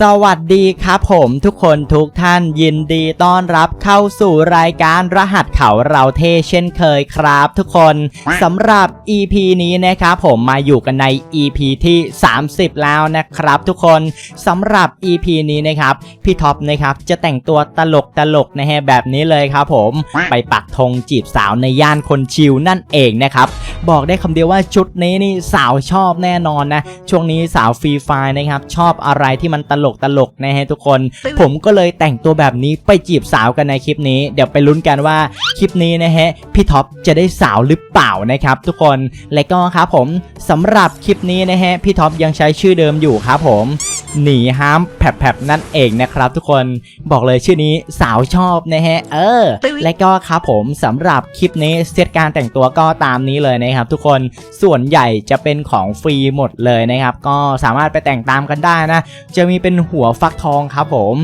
สวัสดีครับผมทุกคนทุกท่านยินดีต้อนรับเข้าสู่รายการรหัสเขาเราเทเช่นเคยครับทุกคนสำหรับ EP นี้นะครับผมมาอยู่กันใน EP ที่ 30 แล้วนะครับ ทุกคนสำหรับ EP นี้นะครับพี่ท็อปนะครับจะแต่งตัวตลกตลกนะฮะแบบนี้เลยครับผมไปปักธงจีบสาวในย่านคนชิวนั่นเองนะครับบอกได้คำเดียวว่าชุดนี้นี่สาวชอบแน่นอนนะช่วงนี้สาวฟรีไฟนะครับชอบอะไรที่มันตลกตลกนะฮะทุกคน ผมก็เลยแต่งตัวแบบนี้ไปจีบสาวกันในคลิปนี้ เดี๋ยวไปลุ้นกันว่าคลิปนี้นะฮะพี่ท็อปจะได้สาวหรือเปล่านะครับทุกคนและก็ครับผมสำหรับคลิปนี้นะฮะพี่ท็อปยังใช้ชื่อเดิมอยู่ครับผมหนีห้ามแผบๆนั่นเองนะครับ ทุกคนบอกเลยชื่อนี้สาวชอบนะฮะเออ และก็ครับผมสำหรับคลิปนี้เซตการแต่งตัวก็ตามนี้เลยนะครับ ทุกคนส่วนใหญ่จะเป็นของฟรีหมดเลยนะครับ ก็สามารถไปแต่งตามกันได้นะ จะมีเป็นหัวฟักทองครับผม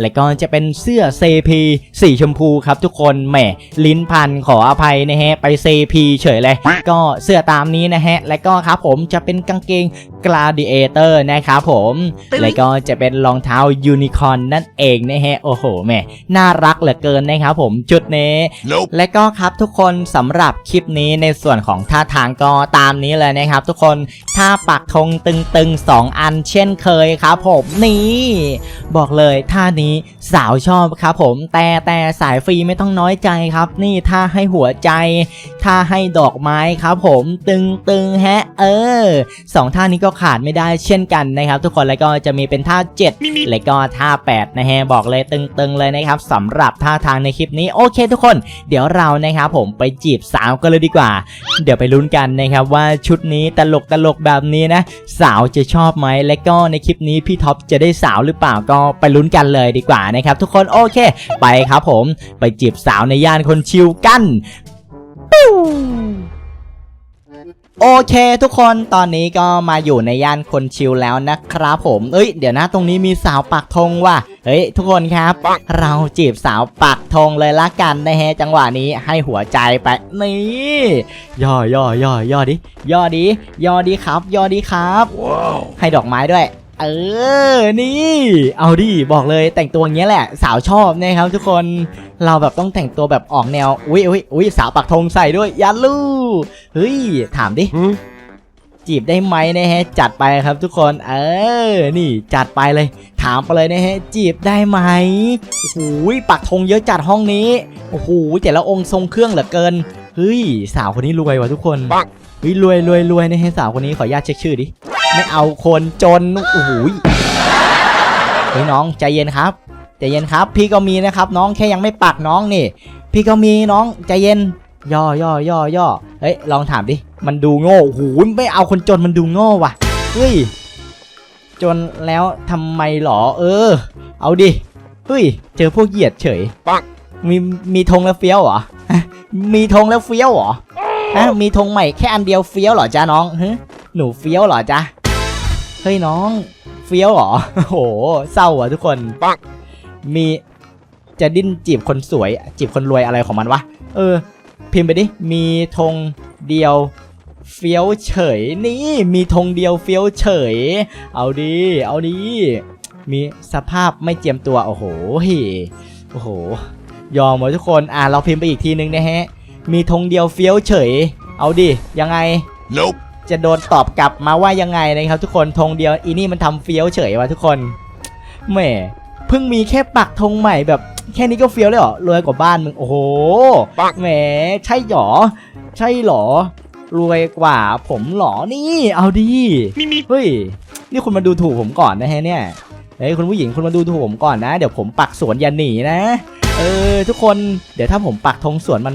และก็จะเป็นเสื้อเซพีสีชมพูครับทุกคนแหมลิ้นพันขออภัยนะฮะไปเซพีเฉยเลย ก็เสื้อตามนี้นะฮะ และก็ครับผมจะเป็นกางเกง gladiator นะครับผม และก็จะเป็นรองเท้ายูนิคอร์นนั่นเองนะฮะ โอ้โหแหม่น่ารักเหลือเกินนะครับผมจุดนี้ Nope. และก็ครับทุกคนสำหรับคลิปนี้ในส่วนของท่าทางก็ตามนี้เลยนะครับ ทุกคนท่าปักธงตึงๆ 2 อันเช่นเคยครับผมนี่ บอกเลยท่านี้สาวชอบครับผมแต่แต่สายฟรีไม่ต้องน้อยใจครับ นี่ถ้าให้หัวใจ ท่าให้ดอกไม้ครับผมตึงตึงๆแฮะเออสองท่านี้ก็ขาดไม่ได้เช่นกันนะครับ ทุกคนแล้วก็จะมีเป็นท่า 7 และก็ท่า 8 นะฮะบอกเลยตึงๆเลยนะครับสำหรับท่าทางในคลิปนี้โอเค ทุกคน เดี๋ยวเรานะครับผมไปจีบสาวกันเลยดีกว่า เดี๋ยวไปลุ้นกันนะครับว่าชุดนี้ตลกตลกแบบนี้นะ สาวจะชอบไหมและก็ในคลิปนี้พี่ท็อปจะได้สาวหรือเปล่าก็ไปลุ้นกันเลยดีกว่านะครับทุกคนโอเค ไปครับผมไปจีบสาวในย่านคนชิวกัน โอเคทุกคนตอนนี้ก็มาอยู่ในย่านคนชิลแล้วนะครับผม เอ้ยเดี๋ยวนะตรงนี้มีสาวปักธงว่ะ เฮ้ยทุกคนครับ เราจีบสาวปักธงเลยละกันนะฮะจังหวะนี้ให้หัวใจไปนี่ย่อย่อย่อย่อดิย่อดิย่อดิครับย่อดิครับ Wow. ให้ดอกไม้ด้วย เออ นี่ เอาดิ บอกเลยแต่งตัวอย่างเงี้ยแหละ สาวชอบนะครับทุกคน เราแบบต้องแต่งตัวแบบออกแนว อุ้ยอุ้ยอุ้ยสาวปักธงใส่ด้วยยันลูเฮ้ย ถามดิ Hmm? จีบได้ไหมนะฮะ จัดไปครับทุกคน เออ นี่จัดไปเลย ถามไปเลยนะฮะ จีบได้ไหมโอ้โหปักธงเยอะจัดห้องนี้ โอ้โหแต่ละองค์ทรงเครื่องเหลือเกิน เฮ้ย สาวคนนี้รวยว่ะทุกคนปังเฮ้ยรวยรวยรวยนะฮะสาวคนนี้ขออนุญาตเช็คชื่อดิ ไม่เอาคนจนโอ้โหเฮ้ยน้องใจเย็นครับใจเย็นครับ พี่ก็มีนะครับ น้องแค่ยังไม่ปักน้องนี่ พี่ก็มีน้องใจเย็น ย่อย่อย่อย่อเฮ้ยลองถามดิมันดูโง่โอ้โหไม่เอาคนจนมันดูโง่ว่ะเฮ้ยจนแล้วทำไมหรอ เออ เอาดิเฮ้ยเจอพวกเหยียดเฉยปังมีมีธงแล้วเฟี้ยวเหรอฮะมีธงแล้วเฟี้ยวเหรอฮะมีธงใหม่แค่อันเดียวเฟี้ยวเหรอจ้าน้องฮะหนูเฟี้ยวเหรอจ้า เฮ้ยน้องเฟี้ยวเหรอโอ้โหเศร้าอะทุกคนปังมีจะดิ้นจีบคนสวย จีบคนรวยอะไรของมันวะ เออ พิมพ์ไปดิ มีธงเดียวเฟี้ยวเฉย นี่ มีธงเดียวเฟี้ยวเฉย เอาดี เอาดี มีสภาพไม่เจียมตัว โอ้โหเฮ้โอ้โห ยอมหมดทุกคน อ่าเราพิมพ์ไปอีกทีนึงนะฮะ มีธงเดียวเฟี้ยวเฉย เอาดิ ยังไง Nope. จะโดนตอบกลับมาว่ายังไงนะครับ ทุกคนธงเดียวอีนี่มันทำเฟี้ยวเฉยวะทุกคนแหมเพิ่งมีแค่ปักธงใหม่แบบแค่นี้ก็เฟี้ยวเลยเหรอรวยกว่าบ้านมึงโอ้โหปังแหมใช่หรอ ใช่หรอ รวยกว่าผมหรอนี่ เอาดี Me me. เฮ้ยนี่คุณมาดูถูกผมก่อนนะฮะเนี่ยเฮ้ยคุณผู้หญิงคุณมาดูถูกผมก่อนนะ เดี๋ยวผมปักสวนอย่าหนีนะ เออทุกคนเดี๋ยวถ้าผมปักธงสวนมัน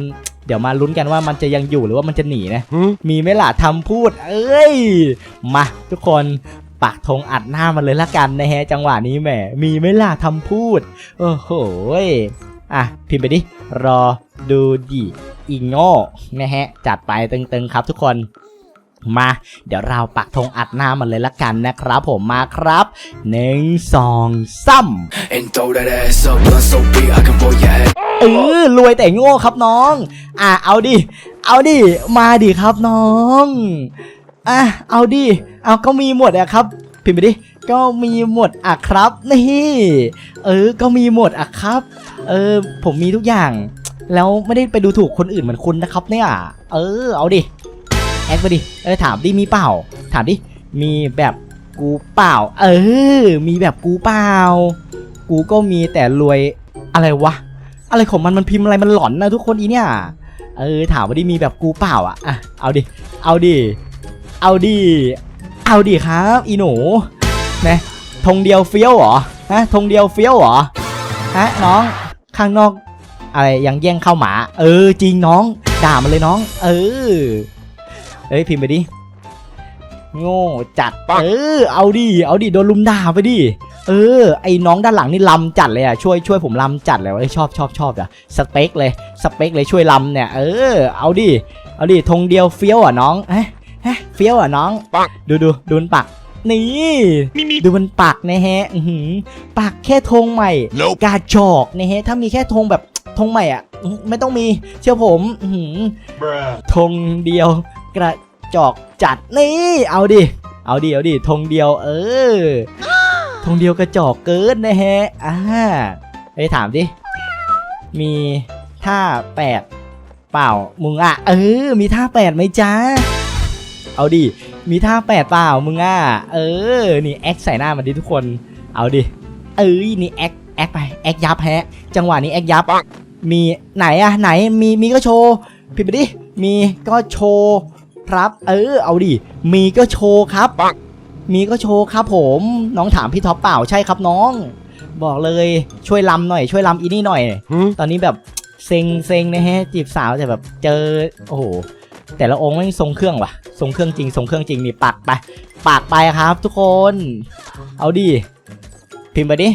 เดี๋ยวมาลุ้นกันว่ามันจะยังอยู่หรือว่ามันจะหนีนะ Hmm? มีไหม่ล่ะทำพูด เอ้ยมาทุกคนปักธงอัดหน้ามันเลยละกันนะฮะ จังหวะนี้แหมมีไหม่ล่ะทำพูด โอ้โหยอะพิมพ์ไปดิรอดูดิอีโง่นะฮะ จัดไปตึงๆครับทุกคน มา เดี๋ยวเราปักธงอัดหน้ามันเลยละกันนะครับผมมาครับหนึ่งสองซ้ำ And throw that ass up, blunt so big I can blow your head. เออรวยแต่โง่ครับน้อง อะเอาดิ เอาดิ มาดิครับน้องอะเอาดิ เอาก็มีหมดอะครับ พิมพ์ไปดิก็มีหมดอะครับนี่เออ ก็มีหมดอะครับ เออผมมีทุกอย่าง แล้วไม่ได้ไปดูถูกคนอื่นเหมือนคุณนะครับเนี่ย เออ เอาดิ แอคไปดิเออถามดิมีเปล่า ถามดิมีแบบกูเปล่า เออ มีแบบกูเปล่า กูก็มีแต่รวยอะไรวะอะไรของมันมันพิมพ์อะไรมันหลอนนะทุกคนอีเนี่ยเออถามว่าดิมีแบบกูเปล่าอะอะเอาดิเอาดิเอาดิเอาดิครับ อีหนูนะธงเดียวเฟี้ยวเหรอฮะธงเดียวเฟี้ยวเหรอฮะน้องข้างนอกอะไรยังแย่งเข้าหมา เออ จริงน้อง ด่ามันเลยน้อง เออ เอ้ยพิมพ์ไปดิ โง่จัด เออ เอาดิ เอาดิ โดนลุมด่าไปดิ เออ ไอ้น้องด้านหลังนี่ลำจัดเลยอะ ช่วยช่วยผมลำจัดเลยว่ะเอ้ยชอบชอบชอบอะ สเปคเลย สเปคเลยช่วยลำเนี่ย เออ เอาดิ เอาดิ ธงเดียวเฟี้ยวอะน้องเฮ้เฮ้เฟี้ยวอะน้องปักดูดูดูมันปักนี่ดูมันปักนะฮะอื้อหือปักแค่ธงใหม่ Nope. กาจอกนะฮะ ถ้ามีแค่ธงแบบธงใหม่อะอื้อไม่ต้องมี เชื่อผมอื้อหือ Bruh. ธงเดียว กระจอกจัดนี่เอาดิ เอาดิเอาดิธงเดียว เออธงเดียวกระจอกเกินนะฮะอ่าไปถามดิมีท่าแปดเปล่ามึงอะ เออ มีท่าแปดไหมจ้าเอาดิมีท่าแปดเปล่ามึงอะเออ นี่แอคใส่หน้ามันดิทุกคน เอาดิเอ้ยนี่แอคแอคไปแอคยับแฮะ จังหวะนี้แอคยับมีไหนอะไหนมีมีก็โชว์ผิดไปดิมีก็โชว์ ครับ เออ เอาดิ มีก็โชว์ครับปังมีก็โชว์ครับผม น้องถามพี่ท็อปเปล่าใช่ครับน้อง บอกเลยช่วยลำหน่อยช่วยลำอีนี่หน่อย Hmm? ตอนนี้แบบเซ็งเซ็งนะฮะจีบสาวแต่แบบเจอโอ้โหแต่ละองค์ไม่งทรงเครื่องว่ะ ทรงเครื่องจริงทรงเครื่องจริงนี่ปักไปปากไปครับ ทุกคน เอาดิพิมพ์ไปดิ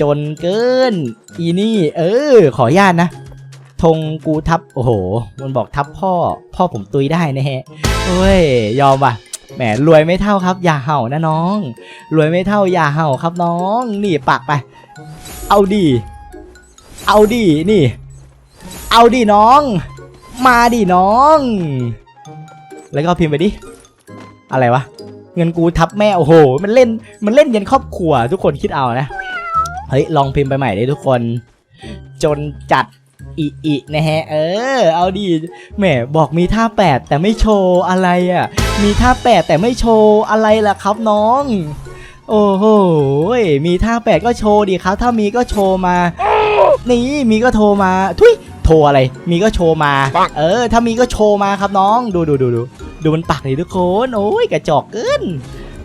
จนเกิน อีนี่ เออ ขออนุญาตนะ ธงกูทับ โอ้โห มันบอกทับพ่อ พ่อผมตุยได้นะฮะเฮ้ย ยอมว่ะแหมรวยไม่เท่าครับ อย่าเห่านะน้อง รวยไม่เท่าอย่าเห่าครับน้อง นี่ปักไป เอาดิเอาดินี่ เอาดิน้อง มาดิน้อง แล้วก็พิมพ์ไปดิ อะไรวะ เงินกูทับแม่ โอ้โห มันเล่น มันเล่นยันครอบครัว ทุกคนคิดเอานะ เฮ้ย ลองพิมพ์ไปใหม่ดิทุกคน จนจัด อีอีนะฮะ เออ เอาดิแหมบอกมีท่าแปดแต่ไม่โชว์อะไรอะ มีท่าแปดแต่ไม่โชว์อะไรล่ะครับน้อง โอ้โหยมีท่าแปดก็โชว์ดิครับ ถ้ามีก็โชว์มา นี่มีก็โทรมา ทุยโทรอะไร มีก็โชว์มาปังเออ ถ้ามีก็โชว์มาครับน้อง ดูดูดูดูดูมันปักดิทุกคน โอ้ยกระจอกเกิน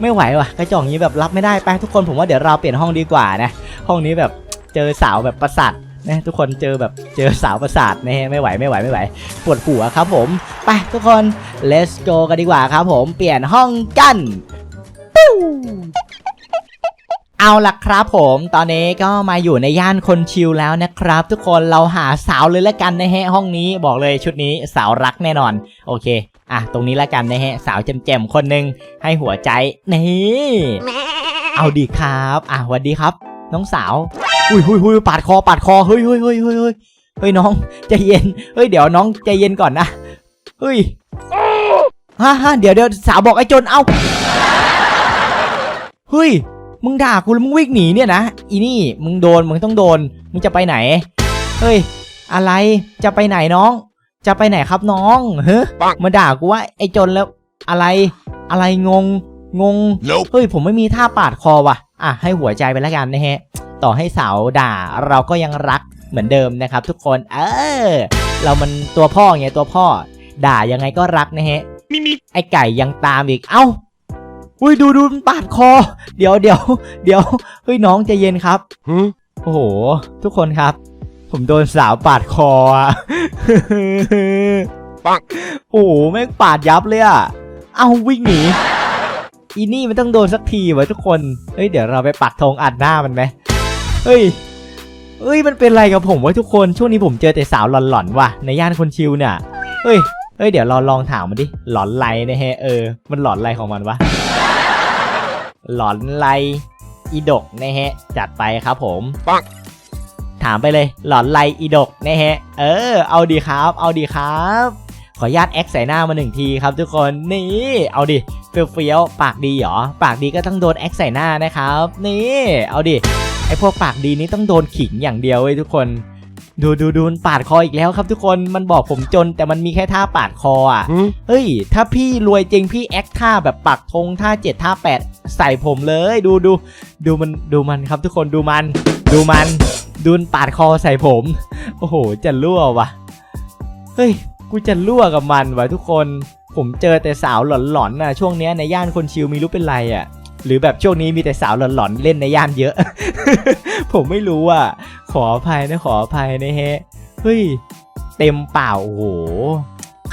ไม่ไหวว่ะกระจอกนี้แบบรับไม่ได้ไปทุกคนผมว่าเดี๋ยวเราเปลี่ยนห้องดีกว่านะ ห้องนี้แบบเจอสาวแบบประสาท นะทุกคนเจอแบบเจอสาวประสาทนะฮะไม่ไหวไม่ไหวไม่ไหวปวดหัวครับผม ไปทุกคน let's go กันดีกว่าครับผมเปลี่ยนห้องกันปิ้วเอาล่ะครับผมตอนนี้ก็มาอยู่ในย่านคนชิลแล้วนะครับ ทุกคนเราหาสาวเลยละกันนะฮะห้องนี้บอกเลยชุดนี้สาวรักแน่นอน โอเคอะตรงนี้ละกันนะฮะสาวแจ่มๆคนหนึ่งให้หัวใจนี่เอาดีครับ อะสวัสดีครับ น้องสาว อุ้ยหุยหุยปาดคอปาดคอเฮ้ยเฮ้ยเฮ้ยเฮ้ยเฮ้ยเฮ้ยน้องใจเย็นเฮ้ยเดี๋ยวน้องใจเย็นก่อนนะเฮ้ยฮ่าฮ่าเดี๋ยวเดี๋ยวสาวบอกไอ้จนเอ้าเฮ้ยมึงด่ากูแล้วมึงวิ่งหนีเนี่ยนะอีนี่มึงโดนมึงต้องโดนมึงจะไปไหนเฮ้ยอะไรจะไปไหนน้อง จะไปไหนครับน้องเฮ้ยปังมาด่ากูว่าไอ้จนแล้วอะไรอะไรงงงง Nope. เฮ้ยผมไม่มีท่าปาดคอว่ะ อะให้หัวใจไปแล้วกันนะฮะ ต่อให้สาวด่าเราก็ยังรักเหมือนเดิมนะครับ ทุกคน เออ เรามันตัวพ่อไงตัวพ่อ ด่ายังไงก็รักนะฮะ Mimi. ไอไก่ยังตามอีก เอ้าอุ้ยดูดูมันปาดคอ เดี๋ยวเดี๋ยวเดี๋ยวเฮ้ยน้องใจเย็นครับ Hmm? โอ้โห ทุกคนครับ ผมโดนสาวปาดคออะปังโอ้โหแม่งปาดยับเลยอะเอาวิ่งหนีอีนี่มันต้องโดนสักทีวะทุกคน เฮ้ยเดี๋ยวเราไปปักธงอัดหน้ามันไหม เฮ้ยเฮ้ยมันเป็นไรกับผมวะทุกคนช่วงนี้ผมเจอแต่สาวหลอนๆว่ะในย่านคนชิวเนี่ยเฮ้ยเฮ้ยเดี๋ยวเราลองถามมันดิหลอนไรนะฮะเออ มันหลอนไรของมันวะหลอนไรอีดกนะฮะ จัดไปครับผมปังถามไปเลย หลอนไรอีดกนะฮะ เออ เอาดีครับ เอาดีครับ ขออนุญาตแอคใส่หน้ามาหนึ่งทีครับทุกคนนี่ เอาดิเฟี้ยวเฟี้ยวๆปากดีเหรอปากดีก็ต้องโดนแอคใส่หน้านะครับ นี่ เอาดิไอพวกปากดีนี่ต้องโดนขิงอย่างเดียวเว้ยทุกคน ดูดูดูมันปาดคออีกแล้วครับทุกคนมันบอกผมจนแต่มันมีแค่ท่าปาดคออะเฮ้ย ถ้าพี่รวยจริงพี่แอคท่าแบบปักธงท่าเจ็ดท่าแปดใส่ผมเลยดูดูดูมันดูมันครับทุกคนดูมัน ดูมันดูมันปาดคอใส่ผม โอ้โหจะรั่ววะเฮ้ยกูจะรั่วกับมันวะทุกคน ผมเจอแต่สาวหลอนๆน่ะช่วงเนี้ยในย่านคนชิลมีรู้เป็นไรอะ หรือแบบช่วงนี้มีแต่สาวหลอนๆเล่นในย่านเยอะ ผมไม่รู้อะขออภัยนะขออภัยนะฮะเฮ้ยเต็มเปล่าโอ้โห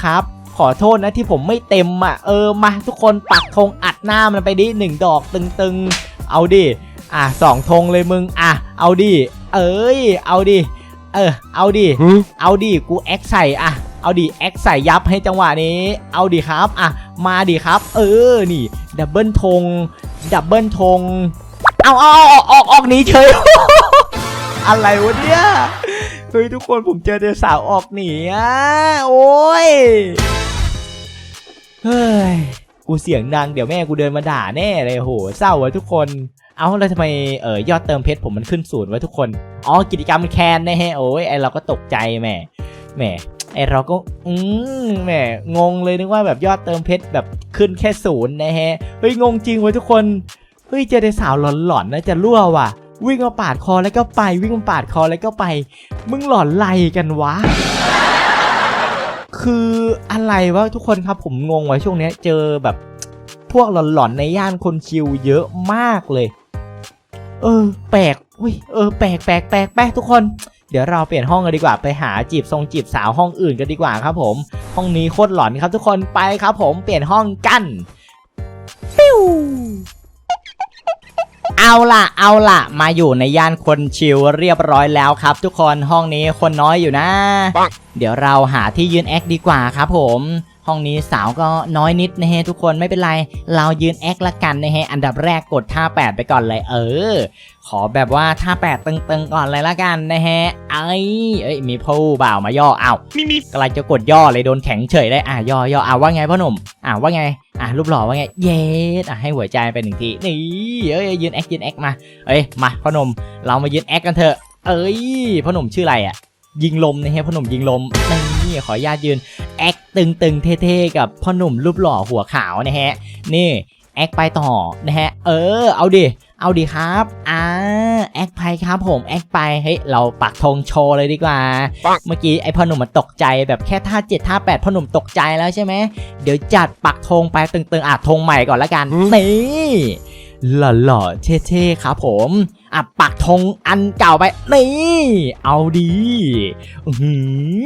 ครับ ขอโทษนะที่ผมไม่เต็มอะเออมาทุกคนปักธงอัดหน้ามันไปดิหนึ่งดอกตึงๆ เอาดิอะสองธงเลยมึงอะเอาดิเอ้ย เอาดิเออ เอาดิ เอาดิ กูแอคใส่อะเอาดิ แอคใส่ยับให้จังหวะนี้ เอาดิครับ อะ มาดิครับ เออ นี่ ดับเบิลธง ดับเบิลธงเอาเอาอออกออกออกหนีเฉย อะไรวะเนี่ย เฮ้ย ทุกคนผมเจอแต่สาวออกหนีอะ โอ้ย เฮ้ย กูเสียงดังเดี๋ยวแม่กูเดินมาด่าแน่เลยโหเศร้าอะทุกคน เอาแล้วทำไมเออยอดเติมเพชรผมมันขึ้นศูนย์วะทุกคน อ๋อกิจกรรมมันแคนนะฮะโอ้ยไอเราก็ตกใจแหม่แหม่ ไอเราก็อืมแหมงงเลยนึกว่าแบบยอดเติมเพชรแบบขึ้นแค่ศูนย์นะฮะเฮ้ยงงจริงเว้ยทุกคนเฮ้ยเจอแต่สาวหลอนๆนะจะรั่วว่ะ วิ่งมาปาดคอแล้วก็ไปวิ่งมาปาดคอแล้วก็ไป มึงหลอนไรกันวะคืออะไรวะทุกคนครับผมงงไว่ะช่วงเนี้ยเจอแบบพวกหลอนๆในย่านคนชิวเยอะมากเลย เออ แปลกอุ้ยเออแปลกแปลกแปลกแปลกทุกคน เดี๋ยวเราเปลี่ยนห้องกันดีกว่าไปหาจีบทรงจีบสาวห้องอื่นกันดีกว่าครับผม ห้องนี้โคตรหลอนครับทุกคนไปครับผมเปลี่ยนห้องกันปิ้วเอาล่ะเอาล่ะ มาอยู่ในย่านคนชิลเรียบร้อยแล้วครับ ทุกคนห้องนี้คนน้อยอยู่นะ เดี๋ยวเราหาที่ยืนแอคดีกว่าครับผม ห้องนี้สาวก็น้อยนิดนะฮะทุกคนไม่เป็นไร เรายืนแอคละกันนะฮะอันดับแรกกดท่า 8 ไปก่อนเลยเออ ขอแบบว่าท่า 8 ตึงๆ ก่อนเลยละกันนะฮะไอ้ยเอ้ยมีผู้บ่าวมาย่ออ้าวกำลังจะกดย่อเลยโดนแข็งเฉยเลยอะย่อย่ออะว่าไงพ่อหนุ่มอะว่าไงอะรูปหล่อว่าไงเยสอะให้หัวใจไปหนึ่งทีนี่เอ้ยยืนแอคยืนแอคมาเอ้ยมาพ่อหนุ่มเรามายืนแอคกันเถอะเอ้ยพ่อหนุ่มชื่ออะไรอะ ยิงลมนะฮะพ่อหนุ่มยิงลมนี่ขออนุญาตยืนแอคตึงๆเท่ๆกับพ่อหนุ่มรูปหล่อหัวขาวนะฮะนี่แอคไปต่อนะฮะเออเอาดิเอาดิครับอ่าแอคไปครับผมแอคไป เฮ้ย เราปักธงโชว์เลยดีกว่า เมื่อกี้ไอพ่อหนุ่มมันตกใจแบบแค่ท่าเจ็ดท่าแปดพ่อหนุ่มตกใจแล้วใช่ไหม เดี๋ยวจัดปักธงไปตึงๆอะธงใหม่ก่อนละกัน นี่ หล่อๆเท่ๆครับผมอะปักธงอันเก่าไปนี่เอาดีอื้อหื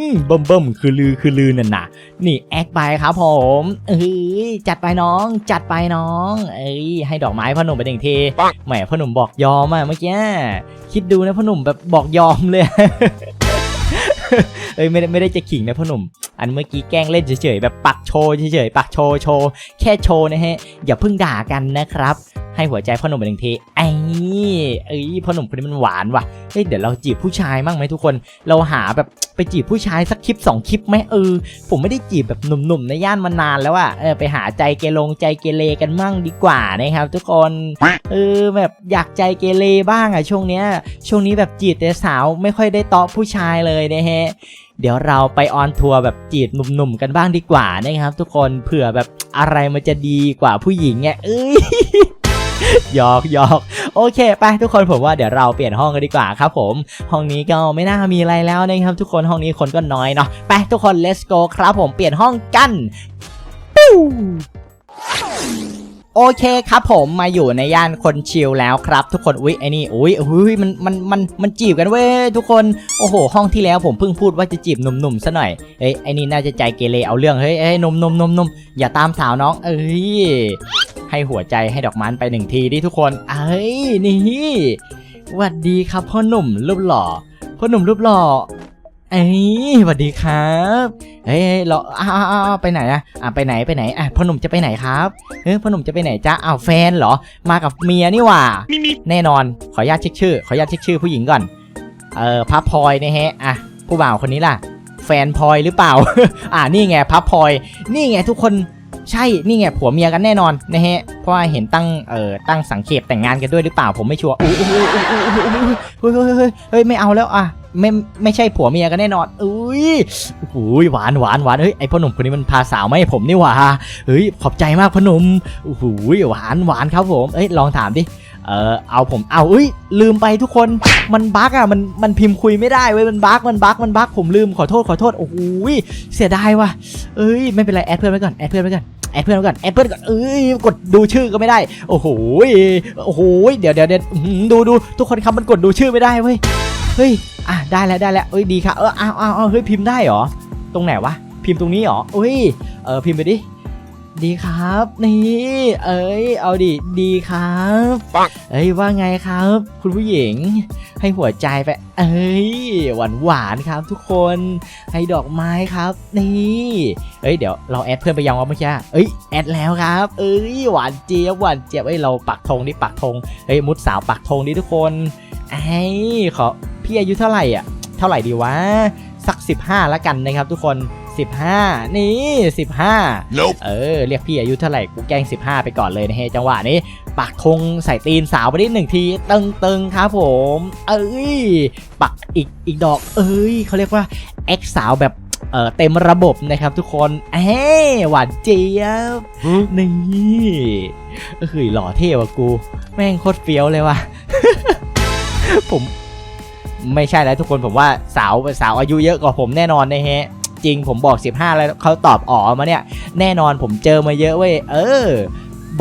อเบิ่มเบิ่มคือลือคือลือนั่นน่ะ นี่แอคไปครับผมเอ้ยจัดไปน้อง จัดไปน้อง เอ้ยให้ดอกไม้พ่อหนุ่มไปหนึ่งทีแหมพ่อหนุ่มบอกยอมอะเมื่อกี้คิดดูนะพ่อหนุ่มแบบบอกยอมเลย เอ้ยไม่ได้ไม่ได้จะขิงนะพ่อหนุ่ม อันเมื่อกี้แกล้งเล่นเฉยๆแบบปักโชว์เฉยๆปักโชว์โชว์แค่โชว์นะฮะอย่าเพิ่งด่ากันนะครับ ให้หัวใจพ่อหนุ่มไปหนึ่งทีไอ้เอ้ยพ่อหนุ่มคนนี้มันหวานว่ะเฮ้ยเดี๋ยวเราจีบผู้ชายมั่งไหมทุกคน เราหาแบบ ไปจีบผู้ชายสักคลิปสองคลิปไหมเออ ผมไม่ได้จีบแบบหนุ่มๆในย่านมานานแล้วอะเออไปหาใจเกลงใจเกเรกันมั่งดีกว่านะครับ ทุกคนเออแบบอยากใจเกเรบ้างอะช่วงเนี้ยช่วงนี้แบบจีบแต่สาวไม่ค่อยได้เตาะผู้ชายเลยนะฮะเดี๋ยวเราไปออนทัวร์แบบจีบหนุ่มๆกันบ้างดีกว่านะครับ ทุกคนเผื่อแบบอะไรมันจะดีกว่าผู้หญิงไงเอ้ย หยอกหยอกโอเคไปทุกคนผมว่าเดี๋ยวเราเปลี่ยนห้องกันดีกว่าครับผม ห้องนี้ก็ไม่น่ามีอะไรแล้วนะครับทุกคนห้องนี้คนก็น้อยเนาะไปทุกคน let's go ครับผมเปลี่ยนห้องกันปิ้วโอเคครับผมมาอยู่ในย่านคนชิลแล้วครับทุกคนอุ๊ยไอ้นี่อุ๊ยอุ๊ยมันมันมันมันจีบกันเว้ยทุกคนโอ้โห ห้องที่แล้วผมเพิ่งพูดว่าจะจีบหนุ่มๆซะหน่อยเอ้ยไอ้นี่น่าจะใจเกเรเอาเรื่องเฮ้ยเอ้ยหนุ่มหนุ่มหนุ่มหนุ่มอย่าตามสาวน้องเอ้ย ให้หัวใจให้ดอกไม้ไปหนึ่งทีดิทุกคนเอ้ยนี่หวัดดีครับพ่อหนุ่มรูปหล่อพ่อหนุ่มรูปหล่อเอ้ยหวัดดีครับเฮ้ยเราอ้าวอ้าวอ้าวไปไหนอะอะไปไหนไปไหนอะพ่อหนุ่มจะไปไหนครับเฮ้ยพ่อหนุ่มจะไปไหนจ้าอ้าวแฟนเหรอ มากับเมียนี่หว่า แน่นอน ขออนุญาตเช็คชื่อ ขออนุญาตเช็คชื่อผู้หญิงก่อน เอ่อพับพลอยนะฮะ อะ ผู้บ่าวคนนี้ล่ะ แฟนพลอยหรือเปล่า อ่านี่ไงพับพลอย นี่ไงทุกคน ใช่นี่ไงผัวเมียกันแน่นอนนะฮะเพราะว่าเห็นตั้งเอ่อตั้งสังเขปแต่งงานกันด้วยหรือเปล่าผมไม่ชัวร์อู้อู้อู้อู้อู้อู้เฮ้ยเฮ้ยเฮ้ยเฮ้ยไม่เอาแล้วอะไม่ไม่ใช่ผัวเมียกันแน่นอนอุ้ยอุ้ยหวานหวานหวานเฮ้ยไอพ่อหนุ่มคนนี้มันพาสาวมาให้ผมนี่หว่าเฮ้ยขอบใจมากพ่อหนุ่มโอ้โหหวานหวานครับผมเอ้ยลองถามดิ เออเอาผมเอาเอ้ยลืมไปทุกคนมันบั๊กอะมันมันพิมพ์คุยไม่ได้เว้ยมันบั๊กมันบั๊กมันบั๊กผมลืมขอโทษขอโทษโอ้โหเสียดายว่ะเอ้ยไม่เป็นไรแอดเพื่อนไว้ก่อนแอดเพื่อนไว้ก่อนแอดเพื่อนไว้ก่อนแอดเพื่อนก่อนเอ้ยกดดูชื่อก็ไม่ได้ โอ้โหโอ้โหเดี๋ยวเดี๋ยวเดี๋ยวดูดูทุกคนครับมันกดดูชื่อไม่ได้เว้ยเฮ้ยอะได้แล้วได้แล้วเอ้ยดีค่ะเออเอาเอาเอาเฮ้ยพิมพ์ได้เหรอตรงไหนวะพิมพ์ตรงนี้เหรอเอ้ยเออพิมพ์ไปดิ ดีครับ นี่ เอ้ย เอาดิ ดีครับเอ้ยว่าไงครับ คุณผู้หญิง ให้หัวใจไป เอ้ย หวานหวานๆครับ ทุกคน ให้ดอกไม้ครับ นี่ เอ้ย เดี๋ยวเราแอดเพื่อนไปยังวะเมื่อกี้เอ้ย แอดแล้วครับ เอ้ย หวานเจี๊ยบ หวานเจี๊ยบเอ้ย เราปักธงดิปักธงเอ้ย มุดสาวปักธงดิทุกคน ไอ้ยขอพี่อายุเท่าไหร่อะ เท่าไหร่ดีวะ สัก 15ละกันนะครับทุกคน 15 นี่ 15 Nope. เออ เรียกพี่อายุเท่าไหร่กูแกล้ง 15 ไปก่อนเลยนะเฮะจังหวะนี้ปักธงใส่ตีนสาวไปนิดหนึ่งที ตึงตึงๆครับผม เอ้ย ปักอีกอีกดอก เอ้ยเขาเรียกว่าแอคสาวแบบเออเต็มระบบนะครับทุกคนเอ้ยหวานเจี๊ยบ นี่เอ้ยหล่อเท่ว่ะกู แม่งโคตรเฟี้ยวเลยว่ะ ผมไม่ใช่แล้วทุกคนผมว่าสาวสาวอายุเยอะกว่าผมแน่นอนนะฮะ จริง ผมบอก 15 แล้วเขาตอบอ๋อมาเนี่ย แน่นอนผมเจอมาเยอะเว้ย เออ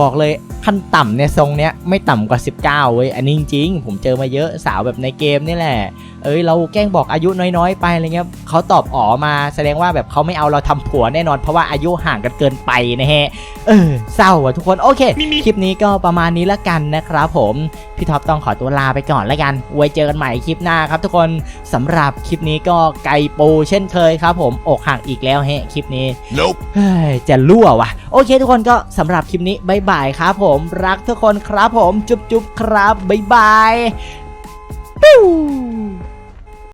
บอกเลยขั้นต่ำเนี่ยทรงเนี้ยไม่ต่ำกว่า 19 เว้ย อันนี้จริงๆ ผมเจอมาเยอะสาวแบบในเกมนี่แหละ เอ้ยเราแกล้งบอกอายุน้อยๆ ไปอะไรเงี้ยเขาตอบอ๋อมาแสดงว่าแบบเขาไม่เอาเราทำผัวแน่นอน เพราะว่าอายุห่างกันเกินไปนะฮะ เออเศร้าอะทุกคนโอเค คลิปนี้ก็ประมาณนี้ละกันนะครับผม พี่ท็อปต้องขอตัวลาไปก่อนละกันไว้เจอกันใหม่คลิปหน้าครับทุกคนสำหรับคลิปนี้ก็ไก่ปูเช่นเคยครับผมอกห่างอีกแล้วเฮะคลิปนี้ Nope. เฮ้ยจะรั่วว่ะโอเค ทุกคนก็สำหรับคลิปนี้บายบายครับผมรักทุกคนครับผมจุ๊บจุ๊บครับบายบายปิ้ว